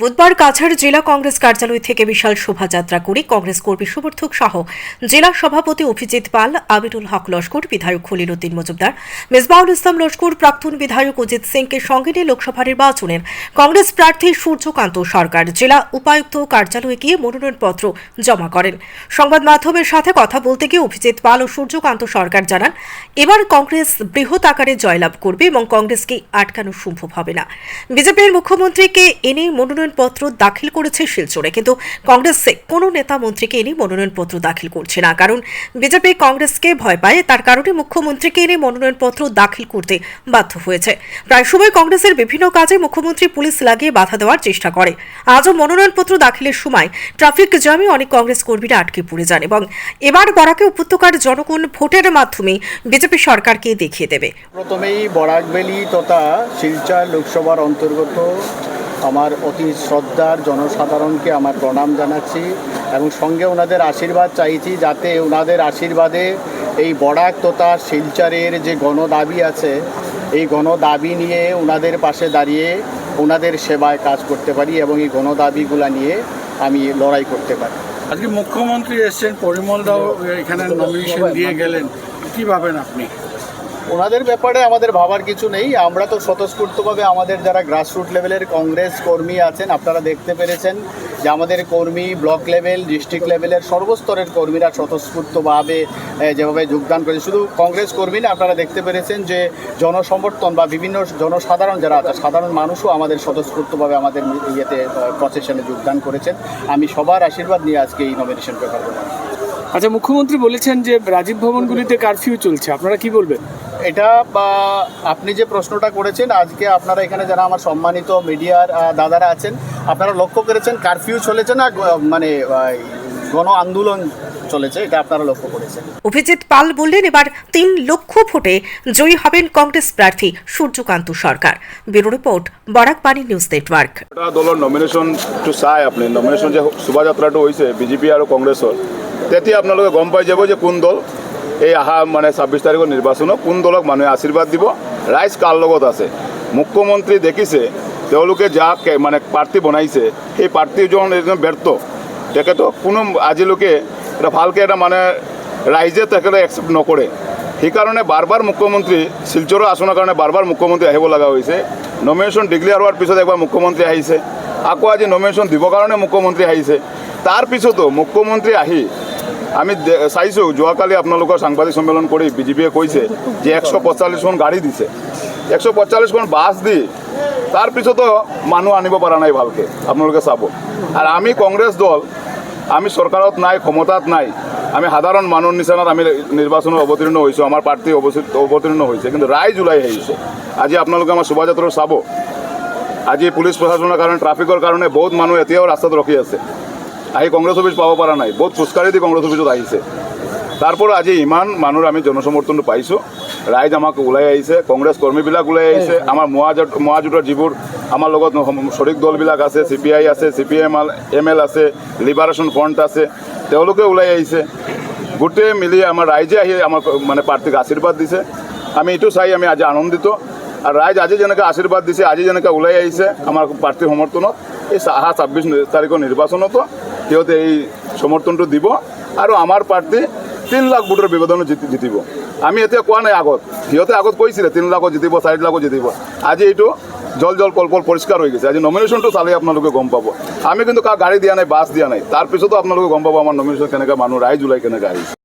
বুধবার কাছাড় জেলা কংগ্রেস কার্যালয় থেকে বিশাল শোভাযাত্রা করে কংগ্রেস কর্মী সমর্থক সহ জেলা সভাপতি অভিজিৎ পাল, আমিরুল হক লস্কর, বিধায়ক খলিল উদ্দিন মজুমদার, মেজবাউল ইসলাম লস্কর, প্রাক্তন বিধায়ক অজিত সিংকে সঙ্গে নিয়ে লোকসভা নির্বাচনের কংগ্রেস প্রার্থী সূর্যকান্ত সরকার জেলা উপায়ুক্ত কার্যালয়ে গিয়ে মনোনয়নপত্র জমা করেন। সংবাদ মাধ্যমের সাথে কথা বলতে গিয়ে অভিজিৎ পাল ও সূর্যকান্ত সরকার জানান, এবার কংগ্রেস বৃহৎ আকারে জয়লাভ করবে এবং কংগ্রেসকে আটকানো সম্ভব হবে না। বিজেপির মুখ্যমন্ত্রীকে এনে মনোনয়নপত্র দাখিল করেছে শিলচরে। কিন্তু কংগ্রেসে কোনো নেতা মন্ত্রীকে এনে মনোনয়নপত্র দাখিল করছে না। কারণ বিজেপি কংগ্রেসকে ভয় পায়, তার কারণে মুখ্যমন্ত্রীকে এনে মনোনয়নপত্র দাখিল করতে বাধ্য হয়েছে। প্রায় সময় কংগ্রেসের বিভিন্ন কাজে মুখ্যমন্ত্রী পুলিশ লাগিয়ে বাধা দেওয়ার চেষ্টা করে। আজও মনোনয়নপত্র দাখিলের সময় ট্রাফিক জ্যামে অনেক কংগ্রেস কর্মীরা আটকে পড়ে যান এবং এবার বরাকে উপত্যকার জনগণ ভোটের মাধ্যমে বিজেপি সরকারকে দেখিয়ে দেবে। প্রথমেই বরাকবেলি তথা শিলচর লোকসভার অন্তর্গত আমার অতি শ্রদ্ধার জনসাধারণকে আমার প্রণাম জানাচ্ছি এবং সঙ্গে ওনাদের আশীর্বাদ চাইছি যাতে ওনাদের আশীর্বাদে এই বরাক তথা শিলচরের যে গণদাবি আছে, এই গণদাবি নিয়ে ওনাদের পাশে দাঁড়িয়ে ওনাদের সেবায় কাজ করতে পারি এবং এই গণদাবিগুলা নিয়ে আমি লড়াই করতে পারি। আজকে মুখ্যমন্ত্রী এসছেন, পরিমল দাও এখানে নমিনেশন দিয়ে গেলেন। কি ভাবেন আপনি? ওনাদের ব্যাপারে আমাদের ভাবার কিছু নেই। আমরা তো স্বতঃস্ফূর্তভাবে আমাদের যারা গ্রাসরুট লেভেলের কংগ্রেস কর্মী আছেন, আপনারা দেখতে পেরেছেন যে আমাদের কর্মী ব্লক লেভেল ডিস্ট্রিক্ট লেভেলের সর্বস্তরের কর্মীরা স্বতঃস্ফূর্তভাবে যেভাবে যোগদান করেছে। শুধু কংগ্রেস কর্মী না, আপনারা দেখতে পেরেছেন যে জনসমর্থন বা বিভিন্ন জনসাধারণ যারা সাধারণ মানুষও আমাদের স্বতঃস্ফূর্তভাবে আমাদের ইয়েতে প্রসেশনে যোগদান করেছেন। আমি সবার আশীর্বাদ নিয়ে আজকে এই নমিনেশন পেপার করলাম আচ্ছা মুখ্যমন্ত্রী বলেছেন যে রাজীব ভবনগুলিতে কারফিউ চলছে। আপনারা কি বলবেন? এটা বা আপনি যে প্রশ্নটা করেছেন, আজকে আপনারা এখানে যারা আমার সম্মানিত মিডিয়ার দাদারা আছেন, আপনারা লক্ষ্য করেছেন কারফিউ চলেছে না মানে গণ আন্দোলন চলেছে এটা আপনারা লক্ষ্য করেছেন। অভিজিৎ পাল বললেন এবার তিন লক্ষ ভোটে জয়ী হবেন কংগ্রেস প্রার্থী Suryakanta Sarkar. Bureau report Barakbani news network এটা দলৰ নমিনেশ্যনটো চাই আপুনি। নমিনেশ্যন যে শোভাযাত্ৰাটো হৈছে বিজেপি আৰু কংগ্ৰেছৰ তেতিয়া আপোনালোকে গম পাই যাব যে কোন দল এই অহা মানে ছাব্বিছ তাৰিখৰ নিৰ্বাচনত কোন দলক মানুহে আশীৰ্বাদ দিব। ৰাইজ কাৰ লগত আছে। মুখ্যমন্ত্ৰী দেখিছে তেওঁলোকে যাক মানে প্ৰাৰ্থী বনাইছে সেই প্ৰাৰ্থীজন এজন ব্যৰ্থ তেখেতক কোনো আজিলৈকে এটা ভালকৈ এটা মানে ৰাইজে তেখেতক একচেপ্ট নকৰে। সেইকাৰণে বাৰ বাৰ মুখ্যমন্ত্ৰী, শিলচৰৰ আসনৰ কাৰণে বাৰ বাৰ মুখ্যমন্ত্ৰী আহিব লগা হৈছে। নমিনেশ্যন ডিক্লেয়াৰ হোৱাৰ পিছত একবাৰ মুখ্যমন্ত্ৰী আহিছে। আকৌ আজি নমিনেশ্যন দিবৰ কাৰণে মুখ্যমন্ত্ৰী আহিছে। তাৰপিছতো মুখ্যমন্ত্ৰী আহি আমি চাইছোঁ, যোৱাকালি আপোনালোকৰ সাংবাদিক সন্মিলন কৰি বিজেপিয়ে কৈছে যে একশ পঁয়তাল্লিছখন গাড়ী দিছে। একশ পঁয়তাল্লিছখন বাছ দি তাৰপিছতো মানুহ আনিব পৰা নাই ভালকৈ। আপোনালোকে চাব। আৰু আমি কংগ্ৰেছ দল আমি চৰকাৰত নাই, ক্ষমতাত নাই। আমি সাধাৰণ মানুহৰ নিচিনাত আমি নিৰ্বাচনত অৱতীৰ্ণ হৈছোঁ, আমাৰ প্ৰাৰ্থী অৱতীৰ্ণ হৈছে, কিন্তু ৰাইজ ওলাই আহিছে। আজি আপোনালোকে আমাৰ শোভাযাত্ৰা চাব। আজি পুলিচ প্ৰশাসনৰ কাৰণে, ট্ৰাফিকৰ কাৰণে বহুত মানুহ এতিয়াও ৰাস্তাত ৰখি আছে। আহি কংগ্ৰেছ অফিচ পাব পৰা নাই। বহুত খোজকাঢ়ি দি কংগ্ৰেছ অফিচত আহিছে। তাৰ পৰা আজি ইমান মানুহৰ আমি জনসমৰ্থনটো পাইছোঁ। ৰাইজ আমাক ওলাই আহিছে কংগ্ৰেছ কৰ্মীবিলাক ওলাই আহিছে আমাৰ মহাজোঁট মহাজোঁটৰ যিবোৰ আমাৰ লগত শৰিক দলবিলাক আছে চি পি আই আছে C P M L M L আছে লিবাৰেশ্যন ফ্ৰণ্ট আছে তেওঁলোকে ওলাই আহিছে গোটেই মিলি আমাৰ ৰাইজে আহি আমাৰ মানে প্ৰাৰ্থীক আশীৰ্বাদ দিছে। আমি এইটো চাই আমি আজি আনন্দিত। আৰু ৰাইজ আজি যেনেকৈ আশীৰ্বাদ দিছে আজি যেনেকৈ ওলাই আহিছে আমাৰ প্ৰাৰ্থীৰ সমৰ্থনত এই অহা ছাব্বিছ তাৰিখৰ নিৰ্বাচনতো সিহঁতে এই সমৰ্থনটো দিব। আৰু আমাৰ প্ৰাৰ্থী তিনি লাখ ভোটৰ ব্যৱধানত জিতি জিতিব। আমি এতিয়া কোৱা নাই আগত। সিহঁতে আগত কৈছিলে, তিনি লাখত জিতিব, চাৰি লাখত জিতিব। আজি এইটো জল জল কল কল পৰিষ্কাৰ হৈ গৈছে। আজি নমিনেশ্যনটো চালে আপোনালোকে গম পাব। আমি কিন্তু কা গাড়ী দিয়া নাই, বাছ দিয়া নাই। তাৰপিছতো আপোনালোকে গম পাব আমাৰ নমিনেশ্যন কেনেকৈ, মানুহ ৰাইজ ওলাই কেনেকৈ আহিছে।